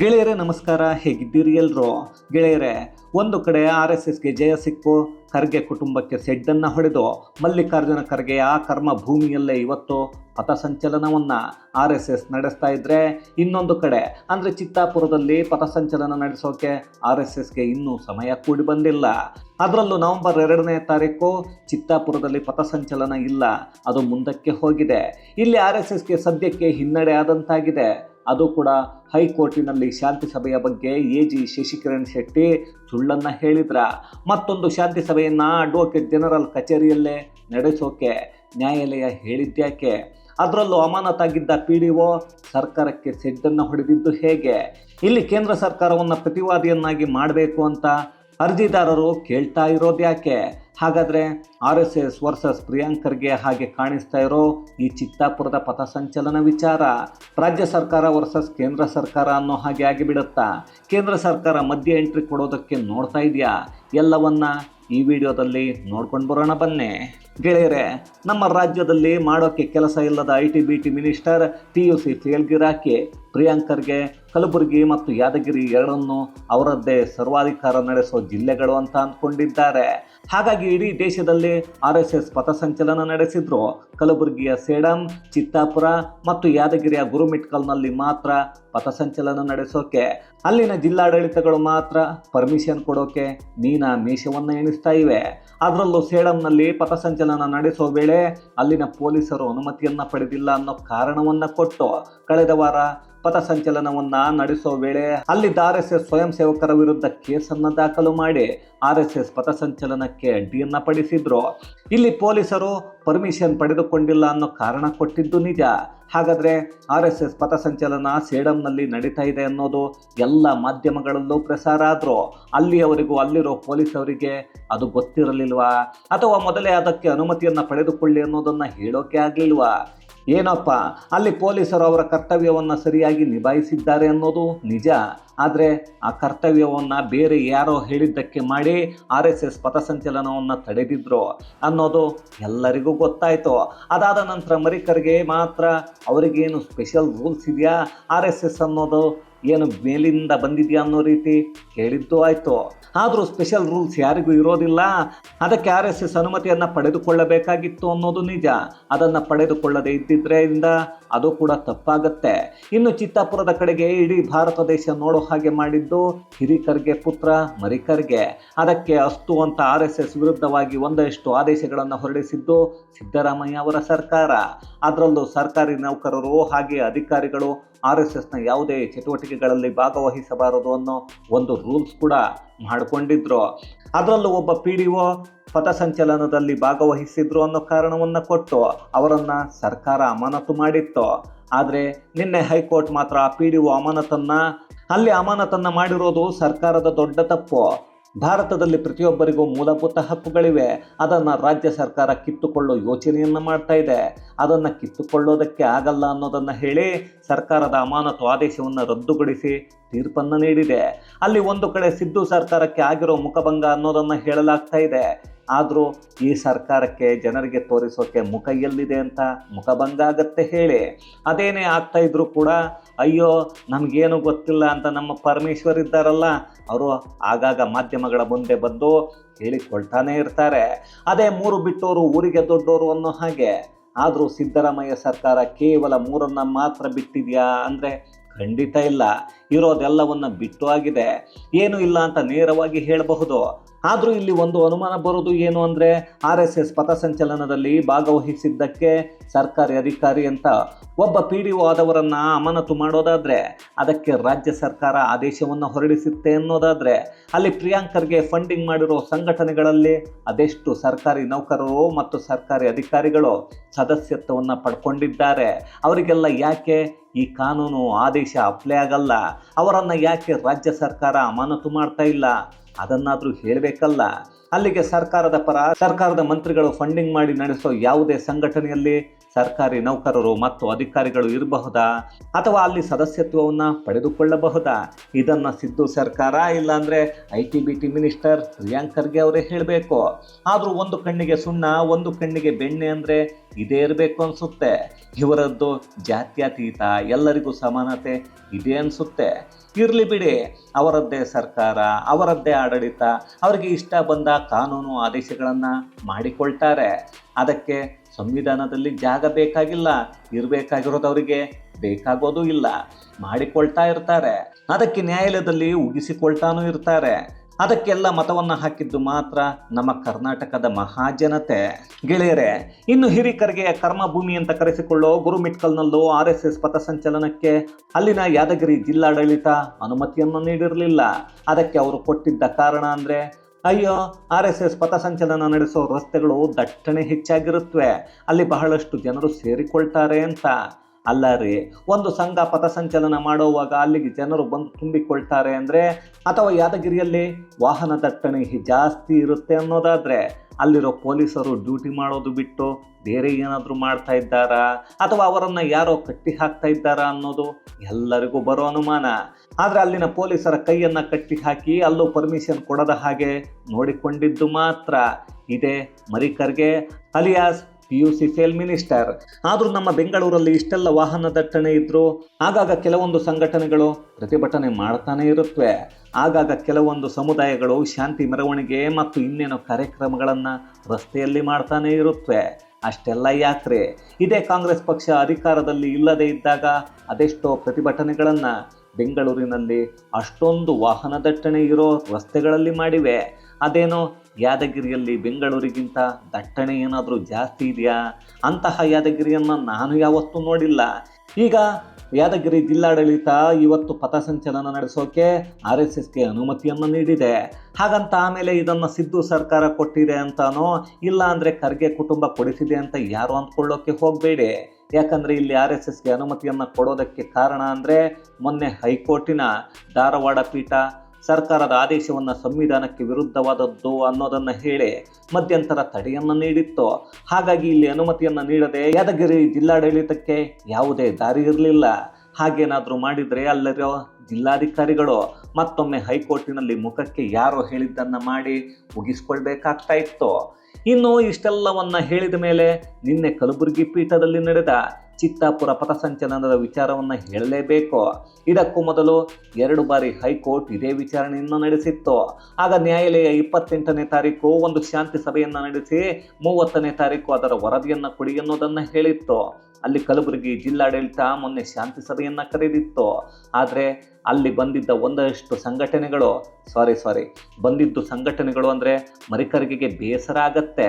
ಗೆಳೆಯರೇ, ನಮಸ್ಕಾರ. ಹೇಗಿದ್ದೀರಿ ಎಲ್ಲರೂ ಗೆಳೆಯರೇ, ಒಂದು ಕಡೆ ಆರ್ ಎಸ್ ಎಸ್ಗೆ ಜಯ ಸಿಕ್ಕು, ಖರ್ಗೆ ಕುಟುಂಬಕ್ಕೆ ಸೆಡ್ಡನ್ನು ಹೊಡೆದು ಮಲ್ಲಿಕಾರ್ಜುನ ಆ ಕರ್ಮ ಭೂಮಿಯಲ್ಲೇ ಇವತ್ತು ಪಥಸಂಚಲನವನ್ನು ಆರ್ ಎಸ್ ಎಸ್ ನಡೆಸ್ತಾ ಇದ್ರೆ ಇನ್ನೊಂದು ಕಡೆ, ಅಂದರೆ ಚಿತ್ತಾಪುರದಲ್ಲಿ ಪಥಸಂಚಲನ ನಡೆಸೋಕೆ ಆರ್ ಎಸ್ ಎಸ್ಗೆ ಇನ್ನೂ ಸಮಯ ಕೂಡಿ ಬಂದಿಲ್ಲ. ಅದರಲ್ಲೂ ನವೆಂಬರ್ ಎರಡನೇ ತಾರೀಕು ಚಿತ್ತಾಪುರದಲ್ಲಿ ಪಥಸಂಚಲನ ಇಲ್ಲ. ಅದು ಮುಂದಕ್ಕೆ ಹೋಗಿದೆ. ಇಲ್ಲಿ ಆರ್ ಎಸ್ ಎಸ್ಗೆ ಸದ್ಯಕ್ಕೆ ಹಿನ್ನಡೆ ಆದಂತಾಗಿದೆ. ಅದು ಕೂಡ ಹೈಕೋರ್ಟಿನಲ್ಲಿ ಶಾಂತಿ ಸಭೆಯ ಬಗ್ಗೆ ಎ ಜಿ ಶಶಿಕಿರಣ್ ಶೆಟ್ಟಿ ಸುಳ್ಳನ್ನು ಹೇಳಿದ್ರ. ಮತ್ತೊಂದು ಶಾಂತಿ ಸಭೆಯನ್ನು ಅಡ್ವೊಕೇಟ್ ಜನರಲ್ ಕಚೇರಿಯಲ್ಲೇ ನಡೆಸೋಕೆ ನ್ಯಾಯಾಲಯ ಹೇಳಿದ್ಯಾಕೆ? ಅದರಲ್ಲೂ ಅಮಾನತಾಗಿದ್ದ ಪಿ ಡಿ ಒ ಸರ್ಕಾರಕ್ಕೆ ಸೆಡ್ಡನ್ನು ಹೊಡೆದಿದ್ದು ಹೇಗೆ? ಇಲ್ಲಿ ಕೇಂದ್ರ ಸರ್ಕಾರವನ್ನು ಪ್ರತಿವಾದಿಯನ್ನಾಗಿ ಮಾಡಬೇಕು ಅಂತ ಅರ್ಜಿದಾರರು ಕೇಳ್ತಾ ಇರೋದು ಯಾಕೆ? ಹಾಗಾದರೆ ಆರ್ ಎಸ್ ಎಸ್ ವರ್ಸಸ್ ಪ್ರಿಯಾಂಕರ್ಗೆ ಹಾಗೆ ಕಾಣಿಸ್ತಾ ಇರೋ ಈ ಚಿತ್ತಾಪುರದ ಪಥಸಂಚಲನ ವಿಚಾರ ರಾಜ್ಯ ಸರ್ಕಾರ ವರ್ಸಸ್ ಕೇಂದ್ರ ಸರ್ಕಾರ ಅನ್ನೋ ಹಾಗೆ ಆಗಿಬಿಡುತ್ತಾ? ಕೇಂದ್ರ ಸರ್ಕಾರ ಮಧ್ಯ ಎಂಟ್ರಿ ಕೊಡೋದಕ್ಕೆ ನೋಡ್ತಾ ಇದೆಯಾ? ಎಲ್ಲವನ್ನ ಈ ವಿಡಿಯೋದಲ್ಲಿ ನೋಡ್ಕೊಂಡು ಬರೋಣ ಬನ್ನಿ. ಗೆಳೆಯರೆ, ನಮ್ಮ ರಾಜ್ಯದಲ್ಲಿ ಮಾಡೋಕ್ಕೆ ಕೆಲಸ ಇಲ್ಲದ I T B T minister P U C ಫೇಲ್ಗಿರಾಕಿ ಪ್ರಿಯಾಂಕರ್ಗೆ ಕಲಬುರಗಿ ಮತ್ತು ಯಾದಗಿರಿ ಎರಡನ್ನು ಅವರದ್ದೇ ಸರ್ವಾಧಿಕಾರ ನಡೆಸೋ ಜಿಲ್ಲೆಗಳು ಅಂತ ಅಂದ್ಕೊಂಡಿದ್ದಾರೆ. ಹಾಗಾಗಿ ಇಡೀ ದೇಶದಲ್ಲಿ ಆರ್ ಎಸ್ ಎಸ್ ಪಥಸಂಚಲನ ನಡೆಸಿದ್ರು. ಕಲಬುರಗಿಯ ಸೇಡಂ, ಚಿತ್ತಾಪುರ ಮತ್ತು ಯಾದಗಿರಿಯ ಗುರುಮಿಟ್ಕಲ್ನಲ್ಲಿ ಮಾತ್ರ ಪಥಸಂಚಲನ ನಡೆಸೋಕೆ, ಅಲ್ಲಿನ ಜಿಲ್ಲಾಡಳಿತಗಳು ಮಾತ್ರ ಪರ್ಮಿಷನ್ ಕೊಡೋಕೆ ಮೀನ ಮೇಷವನ್ನು ಎಣಿಸ್ತಾ ಇವೆ. ಅದರಲ್ಲೂ ಸೇಡಂನಲ್ಲಿ ಪಥಸಂಚಲನ ನಡೆಸೋ ವೇಳೆ ಅಲ್ಲಿನ ಪೊಲೀಸರು ಅನುಮತಿಯನ್ನ ಪಡೆದಿಲ್ಲ ಅನ್ನೋ ಕಾರಣವನ್ನ ಕೊಟ್ಟು ಕಳೆದ ವಾರ ಪಥಸಂಚಲನವನ್ನ ನಡೆಸೋ ವೇಳೆ ಅಲ್ಲಿದ್ದ ಆರ್ ಎಸ್ ಎಸ್ ಸ್ವಯಂ ಸೇವಕರ ವಿರುದ್ಧ ಕೇಸನ್ನು ದಾಖಲು ಮಾಡಿ ಆರ್ ಎಸ್ ಎಸ್ ಪಥಸಂಚಲನಕ್ಕೆ ಅಡ್ಡಿಯನ್ನ ಪಡಿಸಿದ್ರು. ಇಲ್ಲಿ ಪೊಲೀಸರು ಪರ್ಮಿಷನ್ ಪಡೆದುಕೊಂಡಿಲ್ಲ ಅನ್ನೋ ಕಾರಣ ಕೊಟ್ಟಿದ್ದು ನಿಜ. ಹಾಗಾದ್ರೆ ಆರ್ ಎಸ್ ಎಸ್ ಪಥಸಂಚಲನ ಸೇಡಂನಲ್ಲಿ ನಡೀತಾ ಇದೆ ಅನ್ನೋದು ಎಲ್ಲ ಮಾಧ್ಯಮಗಳಲ್ಲೂ ಪ್ರಸಾರ ಆದರೂ. ಅಲ್ಲಿಯವರೆಗೂ ಅಲ್ಲಿರೋ ಪೊಲೀಸವರಿಗೆ ಅದು ಗೊತ್ತಿರಲಿಲ್ವಾ? ಅಥವಾ ಮೊದಲೇ ಅದಕ್ಕೆ ಅನುಮತಿಯನ್ನು ಪಡೆದುಕೊಳ್ಳಿ ಅನ್ನೋದನ್ನು ಹೇಳೋಕೆ ಆಗಲಿಲ್ವಾ? ಏನಪ್ಪ, ಅಲ್ಲಿ ಪೊಲೀಸರು ಅವರ ಕರ್ತವ್ಯವನ್ನು ಸರಿಯಾಗಿ ನಿಭಾಯಿಸಿದ್ದಾರೆ ಅನ್ನೋದು ನಿಜ. ಆದರೆ ಆ ಕರ್ತವ್ಯವನ್ನು ಬೇರೆ ಯಾರೋ ಹೇಳಿದ್ದಕ್ಕೆ ಮಾಡಿ ಆರ್ ಎಸ್ ಎಸ್ ಪಥಸಂಚಲನವನ್ನು ತಡೆದಿದ್ರು ಅನ್ನೋದು ಎಲ್ಲರಿಗೂ ಗೊತ್ತಾಯಿತು. ಅದಾದ ನಂತರ ಮರಿಕರ್ಗೆ ಮಾತ್ರ ಅವರಿಗೇನು ಸ್ಪೆಷಲ್ ರೂಲ್ಸ್ ಇದೆಯಾ? ಆರ್ ಎಸ್ ಎಸ್ ಅನ್ನೋದು ಏನು ಮೇಲಿಂದ ಬಂದಿದೆಯಾ ಅನ್ನೋ ರೀತಿ ಕೇಳಿದ್ದು ಆಯಿತು. ಆದರೂ ಸ್ಪೆಷಲ್ ರೂಲ್ಸ್ ಯಾರಿಗೂ ಇರೋದಿಲ್ಲ. ಅದಕ್ಕೆ ಆರ್ ಎಸ್ ಎಸ್ ಅನುಮತಿಯನ್ನು ಪಡೆದುಕೊಳ್ಳಬೇಕಾಗಿತ್ತು ಅನ್ನೋದು ನಿಜ. ಅದನ್ನು ಪಡೆದುಕೊಳ್ಳದೆ ಇದ್ದಿದ್ದರಿಂದ ಅದು ಕೂಡ ತಪ್ಪಾಗತ್ತೆ. ಇನ್ನು ಚಿತ್ತಾಪುರದ ಕಡೆಗೆ ಇಡೀ ಭಾರತ ದೇಶ ನೋಡೋ ಹಾಗೆ ಮಾಡಿದ್ದು ಹಿರಿಕರ್ಗೆ ಪುತ್ರ, ಮರಿಕರ್ಗೆ. ಅದಕ್ಕೆ ಅಸ್ತು ಅಂತ ಆರ್ ಎಸ್ ಎಸ್ ವಿರುದ್ಧವಾಗಿ ಒಂದಷ್ಟು ಆದೇಶಗಳನ್ನು ಹೊರಡಿಸಿದ್ದು ಸಿದ್ದರಾಮಯ್ಯ ಅವರ ಸರ್ಕಾರ. ಅದರಲ್ಲೂ ಸರ್ಕಾರಿ ನೌಕರರು ಹಾಗೆ ಅಧಿಕಾರಿಗಳು ಆರ್ ಎಸ್ ಎಸ್ನ ಯಾವುದೇ ಚಟುವಟಿಕೆಗಳಲ್ಲಿ ಭಾಗವಹಿಸಬಾರದು ಅನ್ನೋ ಒಂದು ರೂಲ್ಸ್ ಕೂಡ ಮಾಡಿಕೊಂಡಿದ್ರು. ಅದರಲ್ಲೂ ಒಬ್ಬ ಪಿ ಡಿ ಒ ಪಥಸಂಚಲನದಲ್ಲಿ ಭಾಗವಹಿಸಿದ್ರು ಅನ್ನೋ ಕಾರಣವನ್ನು ಕೊಟ್ಟು ಅವರನ್ನು ಸರ್ಕಾರ ಅಮಾನತು ಮಾಡಿತ್ತು. ಆದರೆ ನಿನ್ನೆ ಹೈಕೋರ್ಟ್ ಮಾತ್ರ ಪಿ ಡಿ ಒ ಅಮಾನತನ್ನು, ಅಲ್ಲಿ ಅಮಾನತನ್ನು ಮಾಡಿರೋದು ಸರ್ಕಾರದ ದೊಡ್ಡ ತಪ್ಪು. ಭಾರತದಲ್ಲಿ ಪ್ರತಿಯೊಬ್ಬರಿಗೂ ಮೂಲಭೂತ ಹಕ್ಕುಗಳಿವೆ. ಅದನ್ನು ರಾಜ್ಯ ಸರ್ಕಾರ ಕಿತ್ತುಕೊಳ್ಳೋ ಯೋಚನೆಯನ್ನು ಮಾಡ್ತಾ ಇದೆ. ಅದನ್ನು ಕಿತ್ತುಕೊಳ್ಳೋದಕ್ಕೆ ಆಗಲ್ಲ ಅನ್ನೋದನ್ನು ಹೇಳಿ ಸರ್ಕಾರದ ಅಮಾನತು ಆದೇಶವನ್ನು ರದ್ದುಗೊಳಿಸಿ ತೀರ್ಪನ್ನು ನೀಡಿದೆ. ಅಲ್ಲಿ ಒಂದು ಕಡೆ ಸಿದ್ದು ಸರ್ಕಾರಕ್ಕೆ ಆಗಿರೋ ಮುಖಭಂಗ ಅನ್ನೋದನ್ನು ಹೇಳಲಾಗ್ತಾ ಇದೆ. ಆದರೂ ಈ ಸರ್ಕಾರಕ್ಕೆ ಜನರಿಗೆ ತೋರಿಸೋಕೆ ಮುಖ ಎಲ್ಲಿದೆ ಅಂತ ಮುಖಭಂಗ ಆಗತ್ತೆ ಹೇಳಿ. ಅದೇನೇ ಆಗ್ತಾ ಕೂಡ ಅಯ್ಯೋ, ನಮಗೇನು ಗೊತ್ತಿಲ್ಲ ಅಂತ ನಮ್ಮ ಪರಮೇಶ್ವರ್ ಇದ್ದಾರಲ್ಲ, ಅವರು ಆಗಾಗ ಮಾಧ್ಯಮಗಳ ಮುಂದೆ ಬಂದು ಹೇಳಿಕೊಳ್ತಾನೆ ಇರ್ತಾರೆ. ಅದೇ ಮೂರು ಬಿಟ್ಟೋರು, ಊರಿಗೆ ದೊಡ್ಡೋರು ಅನ್ನೋ ಹಾಗೆ. ಆದರೂ ಸಿದ್ದರಾಮಯ್ಯ ಸರ್ಕಾರ ಕೇವಲ ಮೂರನ್ನು ಮಾತ್ರ ಬಿಟ್ಟಿದೆಯಾ ಅಂದರೆ ಖಂಡಿತ ಇಲ್ಲ. ಇರೋದೆಲ್ಲವನ್ನು ಬಿಟ್ಟು ಆಗಿದೆ. ಏನೂ ಇಲ್ಲ ಅಂತ ನೇರವಾಗಿ ಹೇಳಬಹುದು. ಆದರೂ ಇಲ್ಲಿ ಒಂದು ಅನುಮಾನ ಬರೋದು ಏನು ಅಂದರೆ ಆರ್ ಎಸ್ ಎಸ್ ಪಥಸಂಚಲನದಲ್ಲಿ ಭಾಗವಹಿಸಿದ್ದಕ್ಕೆ ಸರ್ಕಾರಿ ಅಧಿಕಾರಿ ಅಂತ ಒಬ್ಬ ಪಿ ಡಿ ಒ ಆದವರನ್ನು ಅಮಾನತು ಮಾಡೋದಾದರೆ ಅದಕ್ಕೆ ರಾಜ್ಯ ಸರ್ಕಾರ ಆದೇಶವನ್ನು ಹೊರಡಿಸುತ್ತೆ ಅನ್ನೋದಾದರೆ ಅಲ್ಲಿ ಪ್ರಿಯಾಂಕರ್ಗೆ ಫಂಡಿಂಗ್ ಮಾಡಿರೋ ಸಂಘಟನೆಗಳಲ್ಲಿ ಅದೆಷ್ಟು ಸರ್ಕಾರಿ ನೌಕರರು ಮತ್ತು ಸರ್ಕಾರಿ ಅಧಿಕಾರಿಗಳು ಸದಸ್ಯತ್ವವನ್ನು ಪಡ್ಕೊಂಡಿದ್ದಾರೆ. ಅವರಿಗೆಲ್ಲ ಯಾಕೆ ಈ ಕಾನೂನು ಆದೇಶ ಅಪ್ಲೈ ಆಗಲ್ಲ? ಅವರನ್ನು ಯಾಕೆ ರಾಜ್ಯ ಸರ್ಕಾರ ಅಮಾನತು ಮಾಡ್ತಾ ಇಲ್ಲ? ಅದನ್ನಾದರೂ ಹೇಳಬೇಕಲ್ಲ. ಅಲ್ಲಿಗೆ ಸರ್ಕಾರದ ಪರ ಸರ್ಕಾರದ ಮಂತ್ರಿಗಳು ಫಂಡಿಂಗ್ ಮಾಡಿ ನಡೆಸೋ ಯಾವುದೇ ಸಂಘಟನೆಯಲ್ಲಿ ಸರ್ಕಾರಿ ನೌಕರರು ಮತ್ತು ಅಧಿಕಾರಿಗಳು ಇರಬಹುದಾ? ಅಥವಾ ಅಲ್ಲಿ ಸದಸ್ಯತ್ವವನ್ನು ಪಡೆದುಕೊಳ್ಳಬಹುದಾ? ಇದನ್ನು ಸಿದ್ದು ಸರ್ಕಾರ ಇಲ್ಲಾಂದರೆ I T B T minister ಪ್ರಿಯಾಂಕರ್ಗೆ ಅವರೇ ಹೇಳಬೇಕು. ಆದರೂ ಒಂದು ಕಣ್ಣಿಗೆ ಸುಣ್ಣ, ಒಂದು ಕಣ್ಣಿಗೆ ಬೆಣ್ಣೆ ಅಂದರೆ ಇದೇ ಇರಬೇಕು ಅನಿಸುತ್ತೆ. ಇವರದ್ದು ಜಾತ್ಯತೀತ, ಎಲ್ಲರಿಗೂ ಸಮಾನತೆ ಇದೆ ಅನಿಸುತ್ತೆ. ಇರಲಿ ಬಿಡಿ, ಅವರದ್ದೇ ಸರ್ಕಾರ, ಅವರದ್ದೇ ಆಡಳಿತ, ಅವರಿಗೆ ಇಷ್ಟ ಬಂದ ಕಾನೂನು ಆದೇಶಗಳನ್ನು ಮಾಡಿಕೊಳ್ತಾರೆ. ಅದಕ್ಕೆ ಸಂವಿಧಾನದಲ್ಲಿ ಜಾಗ ಬೇಕಾಗಿಲ್ಲ, ಇರಬೇಕಾಗಿರೋದು ಅವರಿಗೆ ಬೇಕಾಗೋದು ಇಲ್ಲ. ಮಾಡಿಕೊಳ್ತಾ ಇರ್ತಾರೆ. ಅದಕ್ಕೆ ನ್ಯಾಯಾಲಯದಲ್ಲಿ ಉಗಿಸಿಕೊಳ್ತಾನೂ ಇರ್ತಾರೆ. ಅದಕ್ಕೆಲ್ಲ ಮತವನ್ನು ಹಾಕಿದ್ದು ಮಾತ್ರ ನಮ್ಮ ಕರ್ನಾಟಕದ ಮಹಾಜನತೆ. ಗೆಳೆಯರೆ, ಇನ್ನು ಹಿರಿಕರಿಗೆ ಕರ್ಮಭೂಮಿ ಅಂತ ಕರೆಸಿಕೊಳ್ಳೋ ಗುರುಮಿಟ್ಕಲ್ನಲ್ಲೂ ಆರ್ ಎಸ್ ಎಸ್ ಪಥಸಂಚಲನಕ್ಕೆ ಅಲ್ಲಿನ ಯಾದಗಿರಿ ಜಿಲ್ಲಾಡಳಿತ ಅನುಮತಿಯನ್ನು ನೀಡಿರಲಿಲ್ಲ. ಅದಕ್ಕೆ ಅವರು ಕೊಟ್ಟಿದ್ದ ಕಾರಣ ಅಂದರೆ, ಅಯ್ಯೋ, ಆರ್ ಎಸ್ ಎಸ್ ಪಥಸಂಚಲನ ನಡೆಸೋ ರಸ್ತೆಗಳು ದಟ್ಟಣೆ ಹೆಚ್ಚಾಗಿರುತ್ತವೆ ಅಲ್ಲಿ ಬಹಳಷ್ಟು ಜನರು ಸೇರಿಕೊಳ್ತಾರೆ ಅಂತ. ಅಲ್ಲ ರೀ. ಒಂದು ಸಂಘ ಪಥಸಂಚಲನ ಮಾಡುವಾಗ ಅಲ್ಲಿಗೆ ಜನರು ಬಂದು ತುಂಬಿಕೊಳ್ತಾರೆ ಅಂದರೆ, ಅಥವಾ ಯಾದಗಿರಿಯಲ್ಲಿ ವಾಹನ ದಟ್ಟಣೆ ಜಾಸ್ತಿ ಇರುತ್ತೆ ಅನ್ನೋದಾದರೆ, ಅಲ್ಲಿರೋ ಪೊಲೀಸರು ಡ್ಯೂಟಿ ಮಾಡೋದು ಬಿಟ್ಟು ಬೇರೆ ಏನಾದರೂ ಮಾಡ್ತಾ ಇದ್ದಾರಾ? ಅಥವಾ ಅವರನ್ನು ಯಾರೋ ಕಟ್ಟಿ ಹಾಕ್ತಾ ಇದ್ದಾರಾ ಅನ್ನೋದು ಎಲ್ಲರಿಗೂ ಬರೋ ಅನುಮಾನ. ಆದರೆ ಅಲ್ಲಿನ ಪೊಲೀಸರ ಕೈಯನ್ನು ಕಟ್ಟಿ ಹಾಕಿ ಅಲ್ಲೂ ಪರ್ಮಿಷನ್ ಕೊಡದ ಹಾಗೆ ನೋಡಿಕೊಂಡಿದ್ದು ಮಾತ್ರ. ಇದೆ ಮರಿಕರ್ಗೆ alias P U C sale minister ಆದರೂ ನಮ್ಮ ಬೆಂಗಳೂರಲ್ಲಿ ಇಷ್ಟೆಲ್ಲ ವಾಹನ ದಟ್ಟಣೆ ಇದ್ದರೂ ಆಗಾಗ ಕೆಲವೊಂದು ಸಂಘಟನೆಗಳು ಪ್ರತಿಭಟನೆ ಮಾಡ್ತಾನೆ ಇರುತ್ತವೆ ಆಗಾಗ ಕೆಲವೊಂದು ಸಮುದಾಯಗಳು ಶಾಂತಿ ಮೆರವಣಿಗೆ ಮತ್ತು ಇನ್ನೇನೋ ಕಾರ್ಯಕ್ರಮಗಳನ್ನು ರಸ್ತೆಯಲ್ಲಿ ಮಾಡ್ತಾನೆ ಇರುತ್ತವೆ ಅಷ್ಟೆಲ್ಲ ಯಾತ್ರೆ. ಇದೇ ಕಾಂಗ್ರೆಸ್ ಪಕ್ಷ ಅಧಿಕಾರದಲ್ಲಿ ಇಲ್ಲದೇ ಇದ್ದಾಗ ಅದೆಷ್ಟೋ ಪ್ರತಿಭಟನೆಗಳನ್ನು ಬೆಂಗಳೂರಿನಲ್ಲಿ ಅಷ್ಟೊಂದು ವಾಹನ ದಟ್ಟಣೆ ಇರೋ ರಸ್ತೆಗಳಲ್ಲಿ ಮಾಡಿವೆ. ಅದೇನೋ ಯಾದಗಿರಿಯಲ್ಲಿ ಬೆಂಗಳೂರಿಗಿಂತ ದಟ್ಟಣೆ ಏನಾದರೂ ಜಾಸ್ತಿ ಇದೆಯಾ? ಅಂತಹ ಯಾದಗಿರಿಯನ್ನು ನಾನು ಯಾವತ್ತೂ ನೋಡಿಲ್ಲ. ಈಗ ಯಾದಗಿರಿ ಜಿಲ್ಲಾಡಳಿತ ಇವತ್ತು ಪಥಸಂಚಲನ ನಡೆಸೋಕೆ ಆರ್ ಎಸ್ ಎಸ್ಗೆ ಅನುಮತಿಯನ್ನು ನೀಡಿದೆ. ಹಾಗಂತ ಆಮೇಲೆ ಇದನ್ನು ಸಿದ್ದು ಸರ್ಕಾರ ಕೊಟ್ಟಿದೆ ಅಂತಾನೋ, ಇಲ್ಲ ಅಂದರೆ ಖರ್ಗೆ ಕುಟುಂಬ ಕೊಡಿಸಿದೆ ಅಂತ ಯಾರು ಅಂದ್ಕೊಳ್ಳೋಕೆ ಹೋಗಬೇಡಿ. ಯಾಕಂದರೆ ಇಲ್ಲಿ ಆರ್ ಎಸ್ ಎಸ್ಗೆ ಅನುಮತಿಯನ್ನು ಕೊಡೋದಕ್ಕೆ ಕಾರಣ ಅಂದರೆ ಮೊನ್ನೆ ಹೈಕೋರ್ಟಿನ ಧಾರವಾಡ ಪೀಠ ಸರ್ಕಾರದ ಆದೇಶವನ್ನು ಸಂವಿಧಾನಕ್ಕೆ ವಿರುದ್ಧವಾದದ್ದು ಅನ್ನೋದನ್ನು ಹೇಳಿ ಮಧ್ಯಂತರ ತಡೆಯನ್ನು ನೀಡಿತ್ತು. ಹಾಗಾಗಿ ಇಲ್ಲಿ ಅನುಮತಿಯನ್ನು ನೀಡದೆ ಯಾದಗಿರಿ ಜಿಲ್ಲಾಡಳಿತಕ್ಕೆ ಯಾವುದೇ ದಾರಿ ಇರಲಿಲ್ಲ. ಹಾಗೇನಾದರೂ ಮಾಡಿದರೆ ಅಲ್ಲಿರೋ ಜಿಲ್ಲಾಧಿಕಾರಿಗಳು ಮತ್ತೊಮ್ಮೆ ಹೈಕೋರ್ಟಿನಲ್ಲಿ ಮುಖಕ್ಕೆ ಯಾರು ಹೇಳಿದ್ದನ್ನು ಮಾಡಿ ಮುಗಿಸ್ಕೊಳ್ಬೇಕಾಗ್ತಾ ಇತ್ತು. ಇನ್ನು ಇಷ್ಟೆಲ್ಲವನ್ನ ಹೇಳಿದ ಮೇಲೆ ನಿನ್ನೆ ಕಲಬುರಗಿ ಪೀಠದಲ್ಲಿ ನಡೆದ ಚಿತ್ತಾಪುರ ಪಥಸಂಚಲನದ ವಿಚಾರವನ್ನು ಹೇಳಲೇಬೇಕು? ಇದಕ್ಕೂ ಮೊದಲು ಎರಡು ಬಾರಿ ಹೈಕೋರ್ಟ್ ಇದೇ ವಿಚಾರಣೆಯನ್ನು ನಡೆಸಿತ್ತು. ಆಗ ನ್ಯಾಯಾಲಯ ಇಪ್ಪತ್ತೆಂಟನೇ ತಾರೀಕು ಒಂದು ಶಾಂತಿ ಸಭೆಯನ್ನು ನಡೆಸಿ ಮೂವತ್ತನೇ ತಾರೀಕು ಅದರ ವರದಿಯನ್ನು ಕೊಡಿ ಅನ್ನೋದನ್ನು ಹೇಳಿತ್ತು. ಅಲ್ಲಿ ಕಲಬುರಗಿ ಜಿಲ್ಲಾಡಳಿತ ಮೊನ್ನೆ ಶಾಂತಿ ಸಭೆಯನ್ನು ಕರೆದಿತ್ತು. ಆದರೆ ಅಲ್ಲಿ ಬಂದಿದ್ದ ಒಂದಷ್ಟು ಸಂಘಟನೆಗಳು ಸಾರಿ ಸಾರಿ ಬಂದಿದ್ದು ಸಂಘಟನೆಗಳು ಅಂದರೆ ಮರಿಕರಿಗೆ ಬೇಸರ ಆಗತ್ತೆ.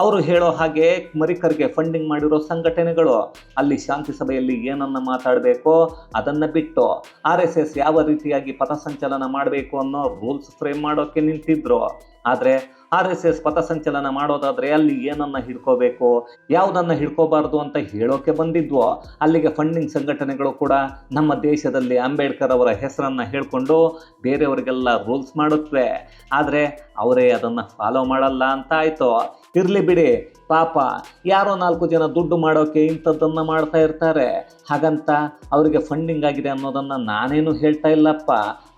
ಅವರು ಹೇಳೋ ಹಾಗೆ ಮರಿಕರ್ಗೆ ಫಂಡಿಂಗ್ ಮಾಡಿರೋ ಸಂಘಟನೆಗಳು. ಅಲ್ಲಿ ಶಾಂತಿ ಸಭೆಯಲ್ಲಿ ಏನನ್ನು ಮಾತಾಡಬೇಕೋ ಅದನ್ನು ಬಿಟ್ಟು ಆರ್ ಎಸ್ ಎಸ್ ಯಾವ ರೀತಿಯಾಗಿ ಪಥಸಂಚಲನ ಮಾಡಬೇಕು ಅನ್ನೋ ರೂಲ್ಸ್ ಫ್ರೇಮ್ ಮಾಡೋಕ್ಕೆ ನಿಂತಿದ್ರು. ಆದರೆ ಆರ್ ಎಸ್ ಎಸ್ ಪಥಸಂಚಲನ ಮಾಡೋದಾದ್ರೆ ಅಲ್ಲಿ ಏನನ್ನ ಹಿಡ್ಕೋಬೇಕು, ಯಾವುದನ್ನ ಹಿಡ್ಕೋಬಾರ್ದು ಅಂತ ಹೇಳೋಕೆ ಬಂದಿದ್ವೋ, ಅಲ್ಲಿಗೆ ಫಂಡಿಂಗ್ ಸಂಘಟನೆಗಳು ಕೂಡ ನಮ್ಮ ದೇಶದಲ್ಲಿ ಅಂಬೇಡ್ಕರ್ ಅವರ ಹೆಸರನ್ನು ಹೇಳ್ಕೊಂಡು ಬೇರೆಯವರಿಗೆಲ್ಲ ರೂಲ್ಸ್ ಮಾಡುತ್ತವೆ ಆದರೆ ಅವರೇ ಅದನ್ನು ಫಾಲೋ ಮಾಡಲ್ಲ ಅಂತ ಆಯಿತು. ಇರಲಿ ಬಿಡಿ, ಪಾಪ ಯಾರೋ ನಾಲ್ಕು ಜನ ದುಡ್ಡು ಮಾಡೋಕೆ ಇಂಥದ್ದನ್ನು ಮಾಡ್ತಾ ಇರ್ತಾರೆ. ಹಾಗಂತ ಅವರಿಗೆ ಫಂಡಿಂಗ್ ಆಗಿದೆ ಅನ್ನೋದನ್ನು ನಾನೇನು ಹೇಳ್ತಾ ಇಲ್ಲಪ್ಪ.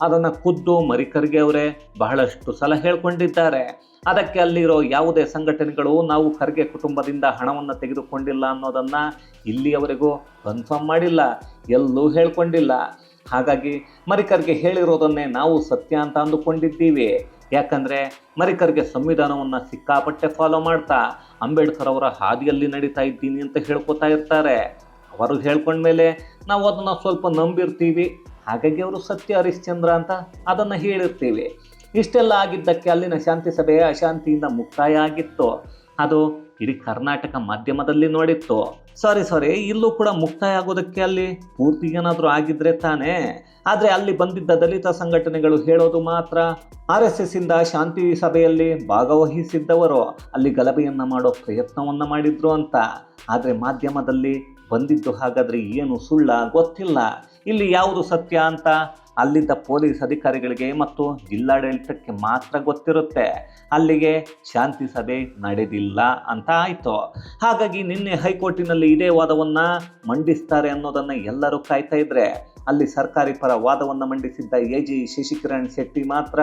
ಅದನ್ನು ಖುದ್ದು ಮರಿಕರ್ಗೆ ಅವರೇ ಬಹಳಷ್ಟು ಸಲ ಹೇಳ್ಕೊಂಡಿದ್ದಾರೆ. ಅದಕ್ಕೆ ಅಲ್ಲಿರೋ ಯಾವುದೇ ಸಂಘಟನೆಗಳು ನಾವು ಖರ್ಗೆ ಕುಟುಂಬದಿಂದ ಹಣವನ್ನು ತೆಗೆದುಕೊಂಡಿಲ್ಲ ಅನ್ನೋದನ್ನು ಇಲ್ಲಿಯವರೆಗೂ ಕನ್ಫರ್ಮ್ ಮಾಡಿಲ್ಲ, ಎಲ್ಲೂ ಹೇಳ್ಕೊಂಡಿಲ್ಲ. ಹಾಗಾಗಿ ಮರಿಕರ್ಗೆ ಹೇಳಿರೋದನ್ನೇ ನಾವು ಸತ್ಯ ಅಂತ ಅಂದುಕೊಂಡಿದ್ದೀವಿ. ಯಾಕಂದರೆ ಮರಿಕರ್ಗೆ ಸಂವಿಧಾನವನ್ನು ಸಿಕ್ಕಾಪಟ್ಟೆ ಫಾಲೋ ಮಾಡ್ತಾ ಅಂಬೇಡ್ಕರ್ ಅವರ ಹಾದಿಯಲ್ಲಿ ನಡೀತಾ ಇದ್ದೀನಿ ಅಂತ ಹೇಳ್ಕೊತಾ ಇರ್ತಾರೆ. ಅವರು ಹೇಳ್ಕೊಂಡ್ಮೇಲೆ ನಾವು ಅದನ್ನು ಸ್ವಲ್ಪ ನಂಬಿರ್ತೀವಿ. ಹಾಗಾಗಿ ಅವರು ಸತ್ಯ ಹರಿಶ್ಚಂದ್ರ ಅಂತ ಅದನ್ನು ಹೇಳಿರ್ತೀವಿ. ಇಷ್ಟೆಲ್ಲ ಆಗಿದ್ದಕ್ಕೆ ಅಲ್ಲಿನ ಶಾಂತಿ ಸಭೆ ಅಶಾಂತಿಯಿಂದ ಮುಕ್ತಾಯ ಆಗಿತ್ತು ಅದು ಇಡೀ ಕರ್ನಾಟಕ ಮಾಧ್ಯಮದಲ್ಲಿ ನೋಡಿತ್ತು. ಸಾರಿ ಸಾರಿ, ಇಲ್ಲೂ ಕೂಡ ಮುಕ್ತಾಯ ಆಗೋದಕ್ಕೆ ಅಲ್ಲಿ ಪೂರ್ತಿ ಏನಾದರೂ ಆಗಿದ್ರೆ ತಾನೇ. ಆದರೆ ಅಲ್ಲಿ ಬಂದಿದ್ದ ದಲಿತ ಸಂಘಟನೆಗಳು ಹೇಳೋದು ಮಾತ್ರ ಆರ್ ಎಸ್ ಎಸ್ ಇಂದ ಶಾಂತಿ ಸಭೆಯಲ್ಲಿ ಭಾಗವಹಿಸಿದ್ದವರು. ಅಲ್ಲಿ ಗಲಭೆಯನ್ನು ಮಾಡೋ ಪ್ರಯತ್ನವನ್ನು ಮಾಡಿದ್ರು ಅಂತ. ಆದರೆ ಮಾಧ್ಯಮದಲ್ಲಿ ಬಂದಿದ್ದು ಹಾಗಾದರೆ ಏನು ಸುಳ್ಳ ಗೊತ್ತಿಲ್ಲ. ಇಲ್ಲಿ ಯಾವುದು ಸತ್ಯ ಅಂತ? ಅಲ್ಲಿದ್ದ ಪೊಲೀಸ್ ಅಧಿಕಾರಿಗಳಿಗೆ ಮತ್ತು ಜಿಲ್ಲಾಡಳಿತಕ್ಕೆ ಮಾತ್ರ ಗೊತ್ತಿರುತ್ತೆ. ಅಲ್ಲಿಗೆ ಶಾಂತಿ ಸಭೆ ನಡೆದಿಲ್ಲ ಅಂತ ಆಯಿತು. ಹಾಗಾಗಿ ನಿನ್ನೆ ಹೈಕೋರ್ಟಿನಲ್ಲಿ ಇದೇ ವಾದವನ್ನು ಮಂಡಿಸ್ತಾರೆ ಅನ್ನೋದನ್ನು ಎಲ್ಲರೂ ಕಾಯ್ತಾ ಇದ್ರೆ. ಅಲ್ಲಿ ಸರ್ಕಾರಿ ಪರ ವಾದವನ್ನು ಮಂಡಿಸಿದ್ದ ಎ ಜಿ ಶಶಿಕಿರಣ್ ಶೆಟ್ಟಿ ಮಾತ್ರ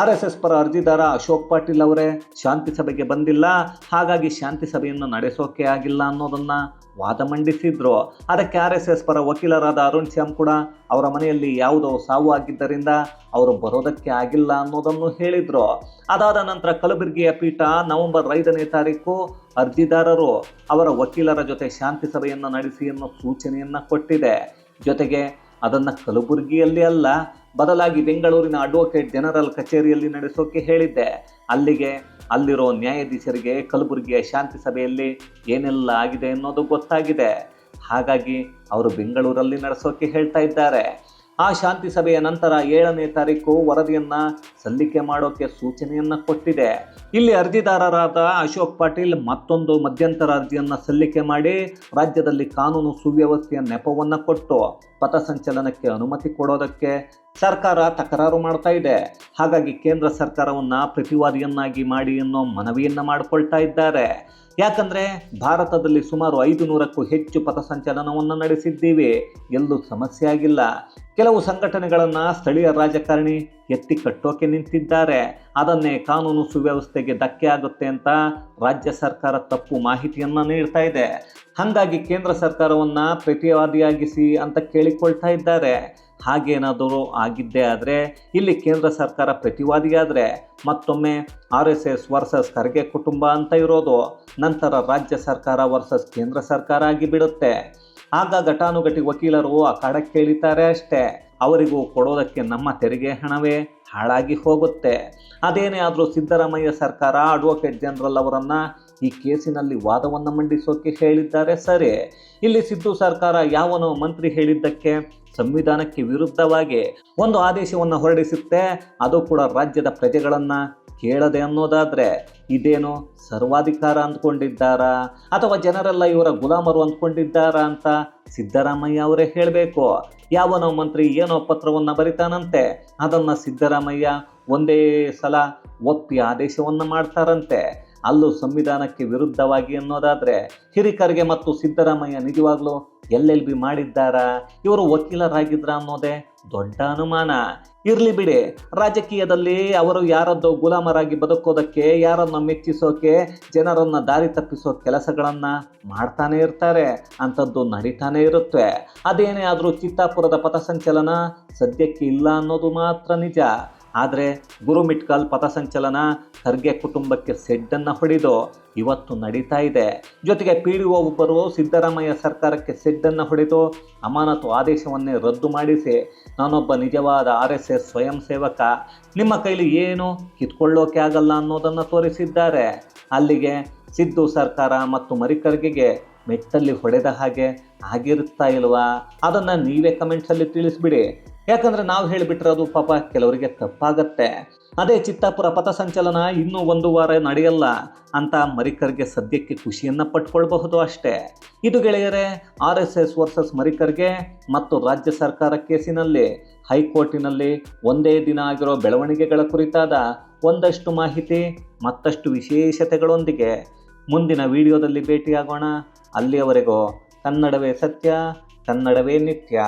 ಆರ್ ಎಸ್ ಎಸ್ ಪರ ಅರ್ಜಿದಾರ ಅಶೋಕ್ ಪಾಟೀಲ್ ಅವರೇ, ಶಾಂತಿ ಸಭೆಗೆ ಬಂದಿಲ್ಲ. ಹಾಗಾಗಿ ಶಾಂತಿ ಸಭೆಯನ್ನು ನಡೆಸೋಕೆ ಆಗಿಲ್ಲ ಅನ್ನೋದನ್ನ ವಾದ ಮಂಡಿಸಿದ್ರು. ಅದಕ್ಕೆ ಆರ್ ಎಸ್ ಎಸ್ ಪರ ವಕೀಲರಾದ ಅರುಣ್ ಶ್ಯಾಮ್ ಕೂಡ ಅವರ ಮನೆಯಲ್ಲಿ ಯಾವುದೋ ಸಾವು ಆಗಿದ್ದರಿಂದ ಅವರು ಬರೋದಕ್ಕೆ ಆಗಿಲ್ಲ ಅನ್ನೋದನ್ನು ಹೇಳಿದ್ರು. ಅದಾದ ನಂತರ ಕಲಬುರಗಿಯ ಪೀಠ ನವೆಂಬರ್ ಐದನೇ ತಾರೀಕು ಅರ್ಜಿದಾರರು ಅವರ ವಕೀಲರ ಜೊತೆ ಶಾಂತಿ ಸಭೆಯನ್ನು ನಡೆಸಿ ಅನ್ನೋ ಸೂಚನೆಯನ್ನು ಕೊಟ್ಟಿದೆ. ಜೊತೆಗೆ ಅದನ್ನು ಕಲಬುರಗಿಯಲ್ಲಿ ಅಲ್ಲ ಬದಲಾಗಿ ಬೆಂಗಳೂರಿನ ಅಡ್ವೊಕೇಟ್ ಜನರಲ್ ಕಚೇರಿಯಲ್ಲಿ ನಡೆಸೋಕೆ ಹೇಳಿದ್ದೆ. ಅಲ್ಲಿಗೆ ಅಲ್ಲಿರೋ ನ್ಯಾಯಾಧೀಶರಿಗೆ, ಕಲಬುರಗಿಯ ಶಾಂತಿ ಸಭೆಯಲ್ಲಿ ಏನೆಲ್ಲ ಆಗಿದೆ ಅನ್ನೋದು ಗೊತ್ತಾಗಿದೆ. ಹಾಗಾಗಿ ಅವರು ಬೆಂಗಳೂರಲ್ಲಿ ನಡೆಸೋಕೆ ಹೇಳ್ತಾ ಇದ್ದಾರೆ. ಆ ಶಾಂತಿ ಸಭೆಯ ನಂತರ ಏಳನೇ ತಾರೀಕು ವರದಿಯನ್ನು ಸಲ್ಲಿಕೆ ಮಾಡೋಕೆ ಸೂಚನೆಯನ್ನ ಕೊಟ್ಟಿದೆ. ಇಲ್ಲಿ ಅರ್ಜಿದಾರರಾದ ಅಶೋಕ್ ಪಾಟೀಲ್ ಮತ್ತೊಂದು ಮಧ್ಯಂತರ ಅರ್ಜಿಯನ್ನ ಸಲ್ಲಿಕೆ ಮಾಡಿ ರಾಜ್ಯದಲ್ಲಿ ಕಾನೂನು ಸುವ್ಯವಸ್ಥೆಯ ನೆಪವನ್ನ ಕೊಟ್ಟು ಪಥಸಂಚಲನಕ್ಕೆ ಅನುಮತಿ ಕೊಡೋದಕ್ಕೆ ಸರ್ಕಾರ ತಕರಾರು ಮಾಡ್ತಾ ಇದೆ. ಹಾಗಾಗಿ ಕೇಂದ್ರ ಸರ್ಕಾರವನ್ನ ಪ್ರತಿವಾದಿಯನ್ನಾಗಿ ಮಾಡಿ ಅನ್ನೋ ಮನವಿಯನ್ನ ಮಾಡಿಕೊಳ್ತಾ ಇದ್ದಾರೆ. ಯಾಕಂದ್ರೆ ಭಾರತದಲ್ಲಿ ಸುಮಾರು ಐದು ನೂರಕ್ಕೂ ಹೆಚ್ಚು ಪಥಸಂಚಲನವನ್ನು ನಡೆಸಿದ್ದೀವಿ. ಎಲ್ಲೂ ಸಮಸ್ಯೆ ಆಗಿಲ್ಲ. ಕೆಲವು ಸಂಘಟನೆಗಳನ್ನ ಸ್ಥಳೀಯ ರಾಜಕಾರಣಿ ಎತ್ತಿ ಕಟ್ಟೋಕೆ ನಿಂತಿದ್ದಾರೆ. ಅದನ್ನೇ ಕಾನೂನು ಸುವ್ಯವಸ್ಥೆಗೆ ಧಕ್ಕೆ ಆಗುತ್ತೆ ಅಂತ ರಾಜ್ಯ ಸರ್ಕಾರ ತಪ್ಪು ಮಾಹಿತಿಯನ್ನ ನೀಡ್ತಾ ಇದೆ. ಹಾಗಾಗಿ ಕೇಂದ್ರ ಸರ್ಕಾರವನ್ನ ಪ್ರತಿವಾದಿಯಾಗಿಸಿ ಅಂತ ಕೇಳಿಕೊಳ್ತಾ ಇದ್ದಾರೆ. ಹಾಗೇನಾದರೂ ಆಗಿದ್ದೇ ಆದರೆ ಇಲ್ಲಿ ಕೇಂದ್ರ ಸರ್ಕಾರ ಪ್ರತಿವಾದಿಯಾದರೆ ಮತ್ತೊಮ್ಮೆ R S S versus Kharge ಕುಟುಂಬ ಅಂತ ಇರೋದು, ನಂತರ ರಾಜ್ಯ ಸರ್ಕಾರ ವರ್ಸಸ್ ಕೇಂದ್ರ ಸರ್ಕಾರ ಆಗಿಬಿಡುತ್ತೆ. ಆಗ ಘಟಾನುಘಟಿ ವಕೀಲರು ಅಖಾಡಕ್ಕೆ ಇಳಿತಾರೆ ಅಷ್ಟೇ. ಅವರಿಗೂ ಕೊಡೋದಕ್ಕೆ ನಮ್ಮ ತೆರಿಗೆ ಹಣವೇ ಹಾಳಾಗಿ ಹೋಗುತ್ತೆ. ಅದೇನೇ ಆದರೂ ಸಿದ್ದರಾಮಯ್ಯ ಸರ್ಕಾರ ಅಡ್ವೊಕೇಟ್ ಜನರಲ್ ಅವರನ್ನು ಈ ಕೇಸಿನಲ್ಲಿ ವಾದವನ್ನು ಮಂಡಿಸೋಕೆ ಹೇಳಿದ್ದಾರೆ, ಸರಿ. ಇಲ್ಲಿ ಸಿದ್ದು ಸರ್ಕಾರ ಯಾವನೋ ಮಂತ್ರಿ ಹೇಳಿದ್ದಕ್ಕೆ ಸಂವಿಧಾನಕ್ಕೆ ವಿರುದ್ಧವಾಗಿ ಒಂದು ಆದೇಶವನ್ನು ಹೊರಡಿಸುತ್ತೆ, ಅದು ಕೂಡ ರಾಜ್ಯದ ಪ್ರಜೆಗಳನ್ನು ಕೇಳದೆ ಅನ್ನೋದಾದರೆ ಇದೇನು ಸರ್ವಾಧಿಕಾರ ಅಂದ್ಕೊಂಡಿದ್ದಾರಾ ಅಥವಾ ಜನರೆಲ್ಲ ಇವರ ಗುಲಾಮರು ಅಂದ್ಕೊಂಡಿದ್ದಾರಾ ಅಂತ ಸಿದ್ದರಾಮಯ್ಯ ಅವರೇ ಹೇಳಬೇಕು. ಯಾವನೋ ಮಂತ್ರಿ ಏನೋ ಪತ್ರವನ್ನು ಬರಿತಾನಂತೆ, ಅದನ್ನು ಸಿದ್ದರಾಮಯ್ಯ ಒಂದೇ ಸಲ ಒಪ್ಪಿ ಆದೇಶವನ್ನು ಮಾಡ್ತಾರಂತೆ. ಅಲ್ಲೂ ಸಂವಿಧಾನಕ್ಕೆ ವಿರುದ್ಧವಾಗಿ ಅನ್ನೋದಾದರೆ ಹಿರಿಕರಿಗೆ ಮತ್ತು ಸಿದ್ದರಾಮಯ್ಯ ನಿಜವಾಗ್ಲೂ ಎಲ್ ಎಲ್ ಬಿ ಮಾಡಿದ್ದಾರಾ? ಇವರು ವಕೀಲರಾಗಿದ್ರ ಅನ್ನೋದೇ ದೊಡ್ಡ ಅನುಮಾನ. ಇರ್ಲಿ ಬಿಡಿ, ರಾಜಕೀಯದಲ್ಲಿ ಅವರು ಯಾರದ್ದೋ ಗುಲಾಮರಾಗಿ ಬದುಕೋದಕ್ಕೆ, ಯಾರನ್ನ ಮೆಚ್ಚಿಸೋಕೆ, ಜನರನ್ನ ದಾರಿ ತಪ್ಪಿಸೋ ಕೆಲಸಗಳನ್ನ ಮಾಡ್ತಾನೆ ಇರ್ತಾರೆ. ಅಂಥದ್ದು ನಡೀತಾನೆ ಇರುತ್ತೆ. ಅದೇನೇ ಆದರೂ ಚಿತ್ತಾಪುರದ ಪಥಸಂಚಲನ ಸದ್ಯಕ್ಕೆ ಇಲ್ಲ ಅನ್ನೋದು ಮಾತ್ರ ನಿಜ. ಆದರೆ ಗುರುಮಿಟ್ಕಲ್ ಪಥಸಂಚಲನ ಖರ್ಗೆ ಕುಟುಂಬಕ್ಕೆ ಸೆಡ್ಡನ್ನು ಹೊಡೆದು ಇವತ್ತು ನಡೀತಾ ಇದೆ. ಜೊತೆಗೆ ಪಿ ಡಿ ಒ ಒಬ್ಬರು ಸಿದ್ದರಾಮಯ್ಯ ಸರ್ಕಾರಕ್ಕೆ ಸೆಡ್ಡನ್ನು ಹೊಡೆದು ಅಮಾನತು ಆದೇಶವನ್ನೇ ರದ್ದು ಮಾಡಿಸಿ ನಾನೊಬ್ಬ ನಿಜವಾದ ಆರ್ ಎಸ್ ಎಸ್ ಸ್ವಯಂ ಸೇವಕ. ನಿಮ್ಮ ಕೈಲಿ ಏನು? ಕಿತ್ಕೊಳ್ಳೋಕೆ ಆಗಲ್ಲ ಅನ್ನೋದನ್ನು ತೋರಿಸಿದ್ದಾರೆ. ಅಲ್ಲಿಗೆ ಸಿದ್ದು ಸರ್ಕಾರ ಮತ್ತು ಮರಿಕರ್ಗೆಗೆ ಮೆಟ್ಟಲ್ಲಿ ಹೊಡೆದ ಹಾಗೆ ಆಗಿರುತ್ತಾ ಇಲ್ವಾ? ಅದನ್ನು ನೀವೇ ಕಮೆಂಟ್ಸಲ್ಲಿ ತಿಳಿಸ್ಬಿಡಿ. ಯಾಕಂದ್ರೆ ನಾವು ಹೇಳಿಬಿಟ್ರೆ ಪಾಪ ಕೆಲವರಿಗೆ ತಪ್ಪಾಗತ್ತೆ. ಅದೇ ಚಿತ್ತಾಪುರ ಪಥಸಂಚಲನ ಇನ್ನೂ ಒಂದು ವಾರ ನಡೆಯಲ್ಲ ಅಂತ ಮರಿಕರ್ಗೆ ಸದ್ಯಕ್ಕೆ ಖುಷಿಯನ್ನು ಪಟ್ಕೊಳ್ಬಹುದು ಅಷ್ಟೇ. ಇದು ಗೆಳೆಯರೆ, ಆರ್ ಎಸ್ ಎಸ್ ವರ್ಸಸ್ ಮರಿಕರ್ಗೆ ಮತ್ತು ರಾಜ್ಯ ಸರ್ಕಾರ ಕೇಸಿನಲ್ಲಿ ಹೈಕೋರ್ಟಿನಲ್ಲಿ ಒಂದೇ ದಿನ ಆಗಿರೋ ಬೆಳವಣಿಗೆಗಳ ಕುರಿತಾದ ಒಂದಷ್ಟು ಮಾಹಿತಿ, ಮತ್ತಷ್ಟು ವಿಶೇಷತೆಗಳೊಂದಿಗೆ ಮುಂದಿನ ವಿಡಿಯೋದಲ್ಲಿ ಭೇಟಿಯಾಗೋಣ. ಅಲ್ಲಿಯವರೆಗೂ ಕನ್ನಡವೇ ಸತ್ಯ, ಕನ್ನಡವೇ ನಿತ್ಯ.